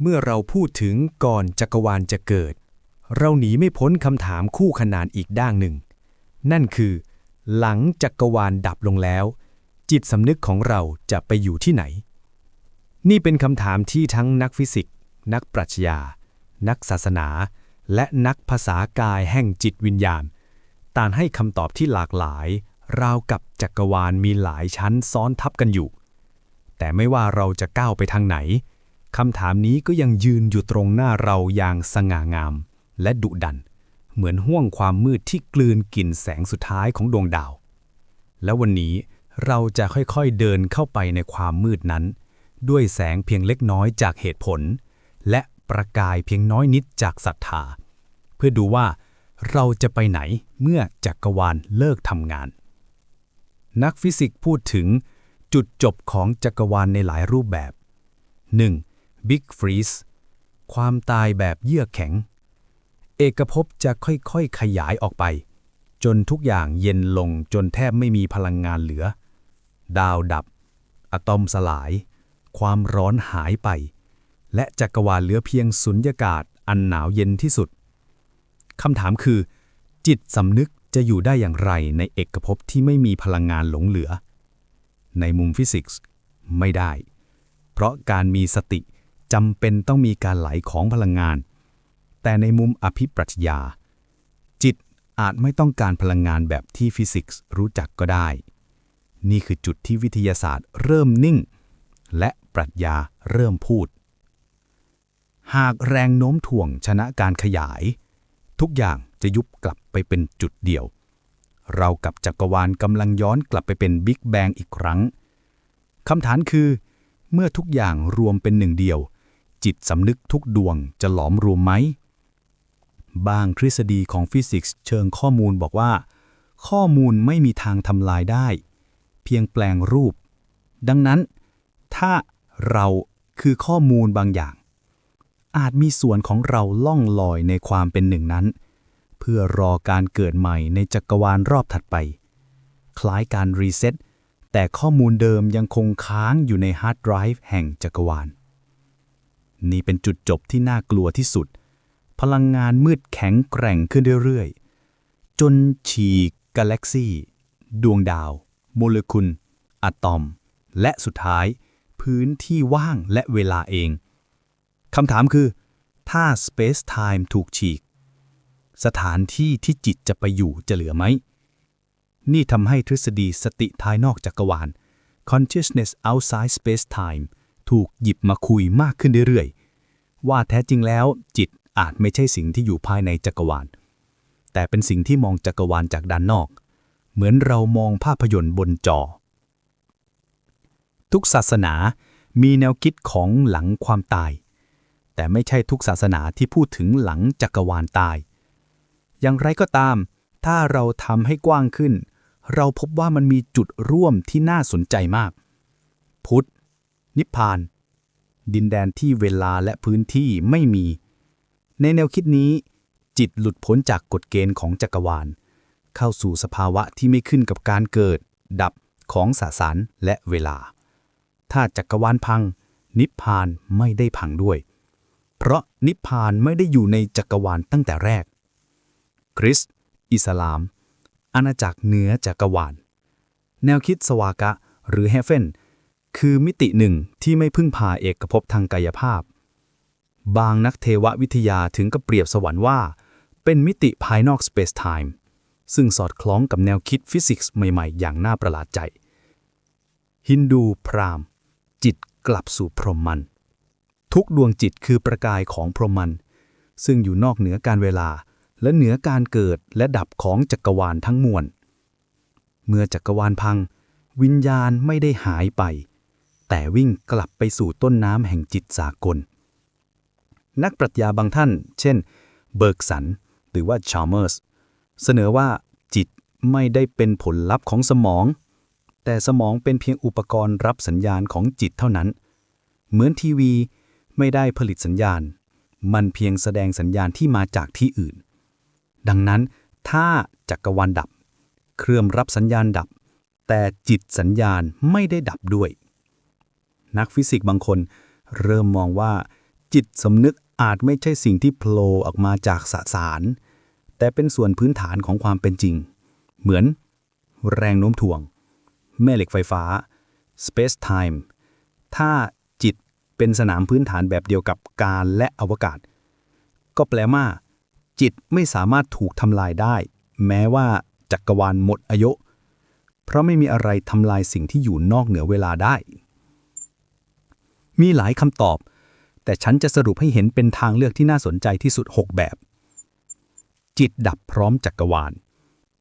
เมื่อเราพูดถึงก่อนจักรวาลจะเกิด เราหนีไม่พ้นคำถามคู่ขนานอีกด้านหนึ่ง นั่นคือ หลังจักรวาลดับลงแล้ว จิตสำนึกของเราจะไปอยู่ที่ไหน นี่เป็นคำถามที่ทั้งนักฟิสิกส์ นักปรัชญา นักศาสนา และนักภาษากายแห่งจิตวิญญาณ ต่างให้คำตอบที่หลากหลาย ราวกับจักรวาลมีหลายชั้นซ้อนทับกันอยู่ แต่ไม่ว่าเราจะก้าวไปทางไหน คำถามนี้ก็ยังยืนอยู่ตรงหน้าเราอย่างสง่างาม และดุดัน เหมือนห้วงความมืดที่กลืนกลิ่นแสงสุดท้ายของดวงดาว และวันนี้เราจะค่อยๆเดินเข้าไปในความมืดนั้น ด้วยแสงเพียงเล็กน้อยจากเหตุผล และประกายเพียงน้อยนิดจากศรัทธา เพื่อดูว่าเราจะไปไหนเมื่อจักรวาลเลิกทำงาน นักฟิสิกส์พูดถึงจุดจบของจักรวาลในหลายรูปแบบ 1. Big Freeze ความตายแบบเยือกแข็ง เอกภพจะค่อยๆขยายออกไป จนทุกอย่างเย็นลงจนแทบไม่มีพลังงานเหลือ ดาวดับ อะตอมสลาย ความร้อนหายไป และจักรวาลเหลือเพียงสุญญากาศอันหนาวเย็นที่สุดคำถามคือ จิตสำนึกจะอยู่ได้อย่างไรในเอกภพที่ไม่มีพลังงานหลงเหลือ ในมุมฟิสิกส์ ไม่ได้ เพราะการมีสติ จำเป็นต้องมีการไหลของพลังงาน แต่ในมุมอภิปรัชญา จิตอาจไม่ต้องการพลังงานแบบที่ฟิสิกส์รู้จักก็ได้ นี่คือจุดที่วิทยาศาสตร์เริ่มนิ่ง และปรัชญาเริ่มพูด หากแรงโน้มถ่วงชนะการขยาย ทุกอย่างจะยุบกลับไปเป็นจุดเดียว เรากับจักรวาลกำลังย้อนกลับไปเป็นบิ๊กแบงอีกครั้งคำถามคือ เมื่อทุกอย่างรวมเป็นหนึ่งเดียว จิตสำนึกทุกดวงจะหลอมรวมไหม บางทฤษฎีของฟิสิกส์เชิงข้อมูลบอกว่า ข้อมูลไม่มีทางทำลายได้ เพียงแปลงรูป ดังนั้น ถ้าเราคือข้อมูลบางอย่าง อาจมีส่วนของเราล่องลอยในความเป็นหนึ่งนั้น เพื่อรอการเกิดใหม่ในจักรวาลรอบถัดไป คล้ายการรีเซ็ตแต่ข้อมูลเดิมยังคงค้างอยู่ในฮาร์ดไดรฟ์แห่งจักรวาล นี่เป็นจุดจบที่น่ากลัวที่สุด พลังงานมืดแข็งแกร่งขึ้นเรื่อยๆ จนฉีกกาแล็กซี่ ดวงดาว โมเลกุล อะตอม และสุดท้าย พื้นที่ว่างและเวลาเอง คำถามคือ ถ้า Space Time ถูกฉีก สถานที่ที่จิตจะไปอยู่จะเหลือไหม นี่ทำให้ทฤษฎีสติภายนอกจักรวาล consciousness outside space time ถูกหยิบมาคุยมากขึ้นเรื่อยๆ ว่าแท้จริงแล้วจิตอาจไม่ใช่สิ่งที่อยู่ภายในจักรวาล แต่เป็นสิ่งที่มองจักรวาลจากด้านนอก เหมือนเรามองภาพยนตร์บนจอ ทุกศาสนามีแนวคิดของหลังความตาย แต่ไม่ใช่ทุกศาสนาที่พูดถึงหลังจักรวาลตาย อย่างไรก็ตาม ถ้าเราทำให้กว้างขึ้น เราพบว่ามันมีจุดร่วมที่น่าสนใจมาก พุทธ นิพพาน ดินแดนที่เวลาและพื้นที่ไม่มี ในแนวคิดนี้ จิตหลุดพ้นจากกฎเกณฑ์ของจักรวาล เข้าสู่สภาวะที่ไม่ขึ้นกับการเกิด ดับของสสารและเวลา ถ้าจักรวาลพัง นิพพานไม่ได้พังด้วย เพราะนิพพานไม่ได้อยู่ในจักรวาลตั้งแต่แรก คริสต์อิสลาม อาณาจักรเหนือจักรวาล แนวคิดสวากะหรือเฮเฟน คือมิติหนึ่งที่ไม่พึ่งพาเอกภพทางกายภาพ บางนักเทววิทยาถึงกับเปรียบสวรรค์ว่า เป็นมิติภายนอก Space Time ซึ่งสอดคล้องกับแนวคิดฟิสิกส์ใหม่ๆ อย่างน่าประหลาดใจ ฮินดูพราหมณ์ จิตกลับสู่พรหมมัน ทุกดวงจิตคือประกายของพรหมมัน ซึ่งอยู่นอกเหนือการเวลา และเหนือการเกิดและดับของจักรวาลทั้งมวล เมื่อจักรวาลพัง วิญญาณไม่ได้หายไป แต่วิ่งกลับไปสู่ต้นน้ำแห่งจิตสากล นักปรัชญาบางท่าน เช่น เบิร์กสัน หรือว่าชาร์เมอร์ส เสนอว่าจิตไม่ได้เป็นผลลัพธ์ของสมอง แต่สมองเป็นเพียงอุปกรณ์รับสัญญาณของจิตเท่านั้น เหมือนทีวีไม่ได้ผลิตสัญญาณ มันเพียงแสดงสัญญาณที่มาจากที่อื่น ดังนั้นถ้าจักรวาลดับ เครื่องรับสัญญาณดับ แต่จิตสัญญาณไม่ได้ดับด้วย นักฟิสิกส์บางคน เริ่มมองว่า จิตสำนึกอาจไม่ใช่สิ่งที่โผล่ออกมาจากสสาร แต่เป็นส่วนพื้นฐานของความเป็นจริง เหมือน แรงโน้มถ่วง แม่เหล็กไฟฟ้า space time ถ้าจิตเป็นสนามพื้นฐานแบบเดียวกับการและอวกาศ ก็แปลว่า จิตไม่สามารถถูกทำลายได้ แม้ว่าจักรวาลหมดอายุ เพราะไม่มีอะไรทำลายสิ่งที่อยู่นอกเหนือเวลาได้ มีหลายคำตอบ แต่ฉันจะสรุปให้เห็นเป็นทางเลือกที่น่าสนใจที่สุด 6 แบบ จิตดับพร้อมจักรวาล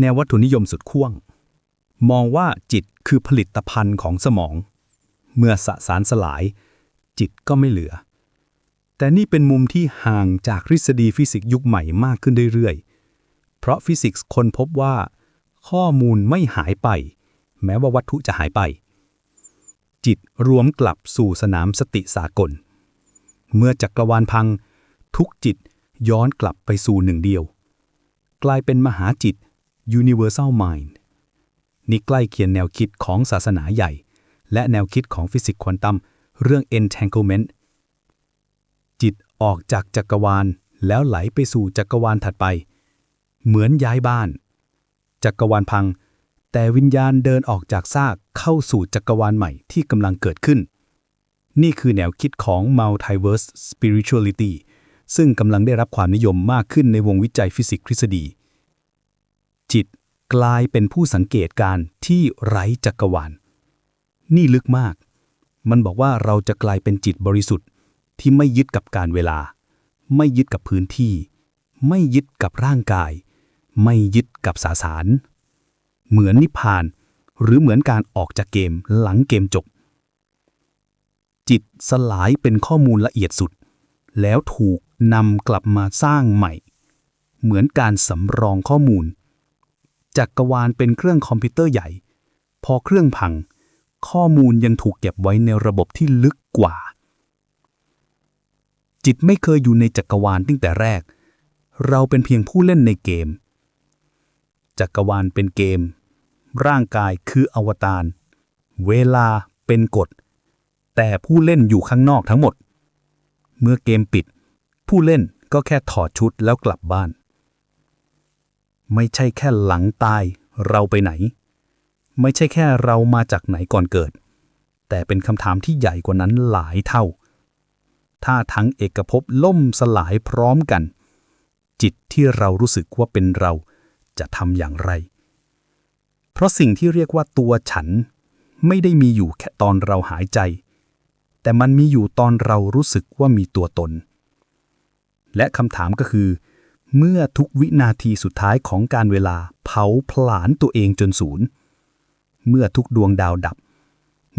แนววัตถุนิยมสุดขั้วงมองว่าจิตคือผลิตภัณฑ์ของสมอง เมื่อสสารสลาย จิตก็ไม่เหลือ แต่นี่เป็นมุมที่ห่างจากทฤษฎีฟิสิกส์ยุคใหม่มากขึ้นเรื่อยๆ เพราะฟิสิกส์คนพบว่า ข้อมูลไม่หายไป แม้ว่าวัตถุจะหายไป จิตรวมกลับสู่สนามสติสากล เมื่อจักรวาลพัง ทุกจิตย้อนกลับไปสู่หนึ่งเดียว กลายเป็นมหาจิต universal mind นี่ใกล้เคียงแนวคิดของศาสนาใหญ่ และแนวคิดของฟิสิกส์ควอนตัมเรื่อง entanglement จิตออกจากจักรวาลแล้วไหลไปสู่จักรวาลถัดไป เหมือนย้ายบ้าน จักรวาลพัง แต่วิญญาณเดินออกจากซากเข้าสู่จักรวาลใหม่ที่กำลังเกิดขึ้น นี่คือแนวคิดของ multiverse spirituality ซึ่งกำลังได้รับความนิยมมากขึ้นในวงวิจัยฟิสิกส์ทฤษฎี จิตกลายเป็นผู้สังเกตการณ์ที่ไร้จักรวาล นี่ลึกมาก มันบอกว่าเราจะกลายเป็นจิตบริสุทธิ์ ที่ไม่ยึดกับการเวลา ไม่ยึดกับพื้นที่ ไม่ยึดกับร่างกาย ไม่ยึดกับสาสาร เหมือนนิพพาน หรือเหมือนการออกจากเกมหลังเกมจบ จิตสลายเป็นข้อมูลละเอียดสุด แล้วถูกนำกลับมาสร้างใหม่ เหมือนการสำรองข้อมูล จักรวาลเป็นเครื่องคอมพิวเตอร์ใหญ่ พอเครื่องพัง ข้อมูลยังถูกเก็บไว้ในระบบที่ลึกกว่า จิตไม่เคยอยู่ในจักรวาลตั้งแต่แรก เราเป็นเพียงผู้เล่นในเกมจักรวาลเป็นเกม ร่างกายคืออวตาร เวลาเป็นกฎ แต่ผู้เล่นอยู่ข้างนอกทั้งหมด เมื่อเกมปิด ผู้เล่นก็แค่ถอดชุดแล้วกลับบ้าน ไม่ใช่แค่หลังตายเราไปไหน ไม่ใช่แค่เรามาจากไหนก่อนเกิด แต่เป็นคำถามที่ใหญ่กว่านั้นหลายเท่า ถ้าทั้งเอกภพล่มสลายพร้อมกัน จิตที่เรารู้สึกว่าเป็นเราจะทำอย่างไร ราะสิ่งที่เรียกว่าตัวฉัน ไม่ได้มีอยู่แค่ตอนเราหายใจ แต่มันมีอยู่ตอนเรารู้สึกว่ามีตัวตน และคำถามก็คือ เมื่อทุกวินาทีสุดท้ายของการเวลาเผาผลาญตัวเองจนศูนย์ เมื่อทุกดวงดาวดับ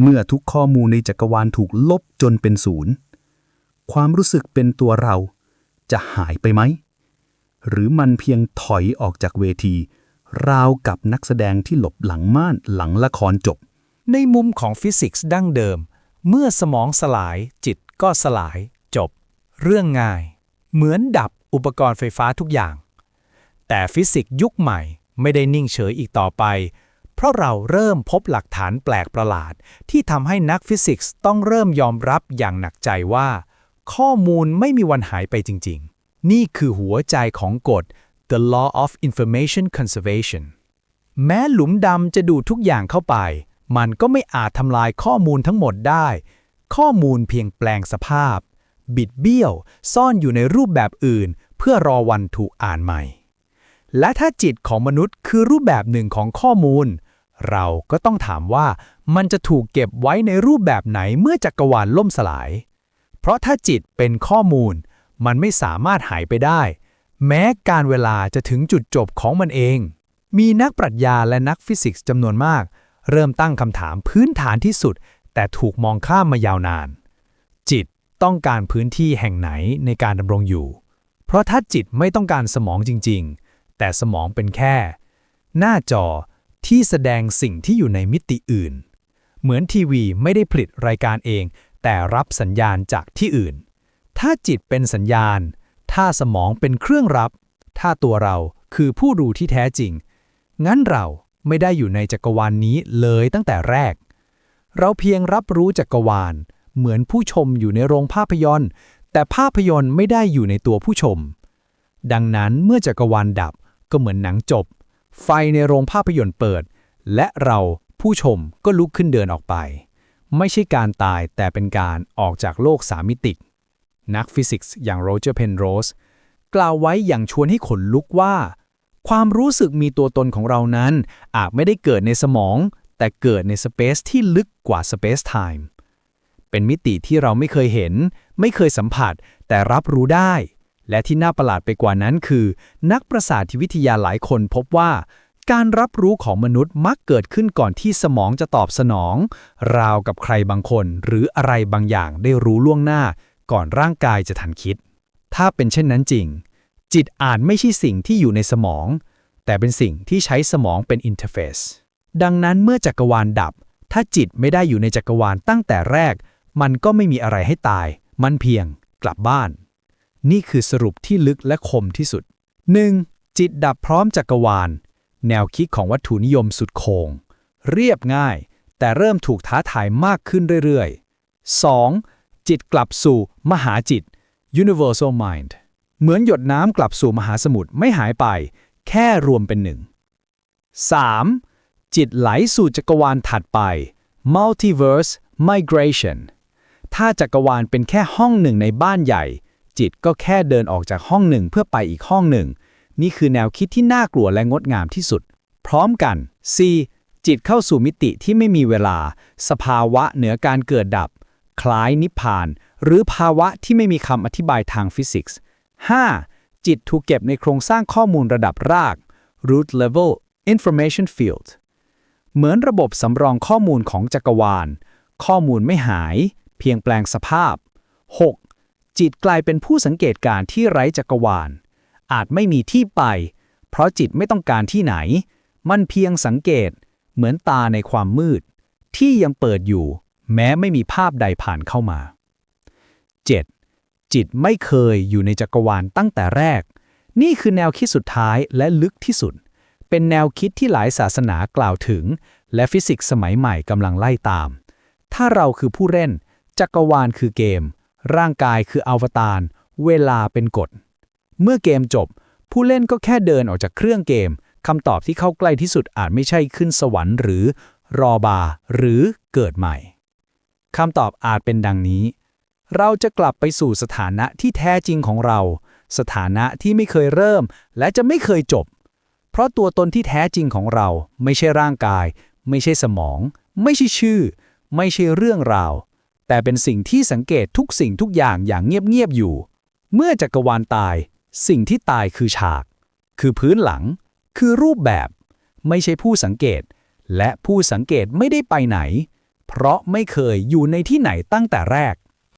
เมื่อทุกข้อมูลในจักรวาลถูกลบจนเป็นศูนย์ ความรู้สึกเป็นตัวเราจะหายไปไหม หรือมันเพียงถอยออกจากเวที ราวกับนักแสดงที่หลบหลังม่านหลังละครจบ ในมุมของฟิสิกส์ดั้งเดิม เมื่อสมองสลายจิตก็สลายจบ เรื่องง่าย เหมือนดับอุปกรณ์ไฟฟ้าทุกอย่าง แต่ฟิสิกส์ยุคใหม่ไม่ได้นิ่งเฉยอีกต่อไป เพราะเราเริ่มพบหลักฐานแปลกประหลาด ที่ทำให้นักฟิสิกส์ต้องเริ่มยอมรับอย่างหนักใจว่า ข้อมูลไม่มีวันหายไปจริง ๆ นี่คือหัวใจของกฎ the law of information conservation แม้หลุมดำจะดูดทุกอย่างเข้าไป มันก็ไม่อาจทำลายข้อมูลทั้งหมดได้ ข้อมูลเพียงแปลงสภาพ บิดเบี้ยว ซ่อนอยู่ในรูปแบบอื่น เพื่อรอวันถูกอ่านใหม่ และถ้าจิตของมนุษย์คือรูปแบบหนึ่งของข้อมูล เราก็ต้องถามว่ามันจะถูกเก็บไว้ในรูปแบบไหนเมื่อจักรวาลล่มสลาย เพราะถ้าจิตเป็นข้อมูล มันไม่สามารถหายไปได้ แม้การเวลาจะถึงจุดจบของมันเอง มีนักปรัชญาและนักฟิสิกส์จำนวนมาก เริ่มตั้งคำถามพื้นฐานที่สุด แต่ถูกมองข้ามมายาวนาน จิตต้องการพื้นที่แห่งไหนในการดำรงอยู่ เพราะถ้าจิตไม่ต้องการสมองจริง ๆ แต่สมองเป็นแค่ หน้าจอที่แสดงสิ่งที่อยู่ในมิติอื่น เหมือนทีวีไม่ได้ผลิตรายการเอง แต่รับสัญญาณจากที่อื่น ถ้าจิตเป็นสัญญาณ ถ้าสมองเป็นเครื่องรับ ถ้าตัวเราคือผู้รู้ที่แท้จริง งั้นเราไม่ได้อยู่ในจักรวาลนนี้เลยตั้งแต่แรก เราเพียงรับรู้จักรวาล เหมือนผู้ชมอยู่ในโรงภาพยนตร์ แต่ภาพยนตร์ไม่ได้อยู่ในตัวผู้ชม ดังนั้นเมื่อจักรวาลดับก็เหมือนหนังจบ ไฟในโรงภาพยนตร์เปิด และเราผู้ชมก็ลุกขึ้นเดินออกไป ไม่ใช่การตายแต่เป็นการออกจากโลกสามมิติ นักฟิสิกส์อย่างโรเจอร์เพนโรสกล่าวไว้อย่างชวนให้ขนลุกว่า ความรู้สึกมีตัวตนของเรานั้น อาจไม่ได้เกิดในสมอง แต่เกิดในสเปซที่ลึกกว่าสเปซไทม์เป็นมิติที่เราไม่เคยเห็น ไม่เคยสัมผัส แต่รับรู้ได้ และที่น่าประหลาดไปกว่านั้นคือ นักประสาทวิทยาหลายคนพบว่า การรับรู้ของมนุษย์มักเกิดขึ้นก่อนที่สมองจะตอบสนอง ราวกับใครบางคนหรืออะไรบางอย่างได้รู้ล่วงหน้า ก่อนร่างกายจะทันคิด ถ้าเป็นเช่นนั้นจริง จิตอาจไม่ใช่สิ่งที่อยู่ในสมอง แต่เป็นสิ่งที่ใช้สมองเป็นอินเทอร์เฟซดังนั้นเมื่อจักรวาลดับ ถ้าจิตไม่ได้อยู่ในจักรวาลตั้งแต่แรก มันก็ไม่มีอะไรให้ตาย มันเพียงกลับบ้าน นี่คือสรุปที่ลึกและคมที่สุด 1. จิตดับพร้อมจักรวาล แนวคิดของวัตถุนิยมสุดโคง เรียบง่าย แต่เริ่มถูกท้าทายมากขึ้นเรื่อยๆ 2. จิตกลับสู่มหาจิต universal mind เหมือนหยดน้ำกลับสู่มหาสมุทรไม่หายไป แค่รวมเป็นหนึ่ง 3. จิตไหลสู่จักรวาลถัดไป multiverse migration ถ้าจักรวาลเป็นแค่ห้องหนึ่งในบ้านใหญ่ จิตก็แค่เดินออกจากห้องหนึ่งเพื่อไปอีกห้องหนึ่ง นี่คือแนวคิดที่น่ากลัวและงดงามที่สุด พร้อมกัน C จิตเข้าสู่มิติที่ไม่มีเวลา สภาวะเหนือการเกิดดับ คล้ายนิพพาน หรือภาวะที่ไม่มีคำอธิบายทางฟิสิกส์ 5. จิตถูกเก็บในโครงสร้างข้อมูลระดับราก root level information field เหมือนระบบสำรองข้อมูลของจักรวาล ข้อมูลไม่หาย เพียงแปลงสภาพ 6. จิตกลายเป็นผู้สังเกตการณ์ที่ไร้จักรวาล อาจไม่มีที่ไป เพราะจิตไม่ต้องการที่ไหน มันเพียงสังเกต เหมือนตาในความมืด ที่ยังเปิดอยู่ แม้ไม่มีภาพใดผ่านเข้ามา 7. จิตไม่เคยอยู่ในจักรวาลตั้งแต่แรก นี่คือแนวคิดสุดท้ายและลึกที่สุด เป็นแนวคิดที่หลายศาสนากล่าวถึง และฟิสิกส์สมัยใหม่กำลังไล่ตาม ถ้าเราคือผู้เล่น จักรวาลคือเกม ร่างกายคืออวตาร เวลาเป็นกฎ เมื่อเกมจบ ผู้เล่นก็แค่เดินออกจากเครื่องเกมคำตอบที่เข้าใกล้ที่สุดอาจไม่ใช่ขึ้นสวรรค์หรือรอบาหรือเกิดใหม่ คำตอบอาจเป็นดังนี้ เราจะกลับไปสู่สถานะที่แท้จริงของเรา สถานะที่ไม่เคยเริ่ม และจะไม่เคยจบ เพราะตัวตนที่แท้จริงของเรา ไม่ใช่ร่างกาย ไม่ใช่สมอง ไม่ใช่ชื่อ ไม่ใช่เรื่องราว แต่เป็นสิ่งที่สังเกตทุกสิ่งทุกอย่างอย่างเงียบๆอยู่ เมื่อจักรวาลตาย สิ่งที่ตายคือฉาก คือพื้นหลัง คือรูปแบบ ไม่ใช่ผู้สังเกต และผู้สังเกตไม่ได้ไปไหน เพราะไม่เคยอยู่ในที่ไหนตั้งแต่แรก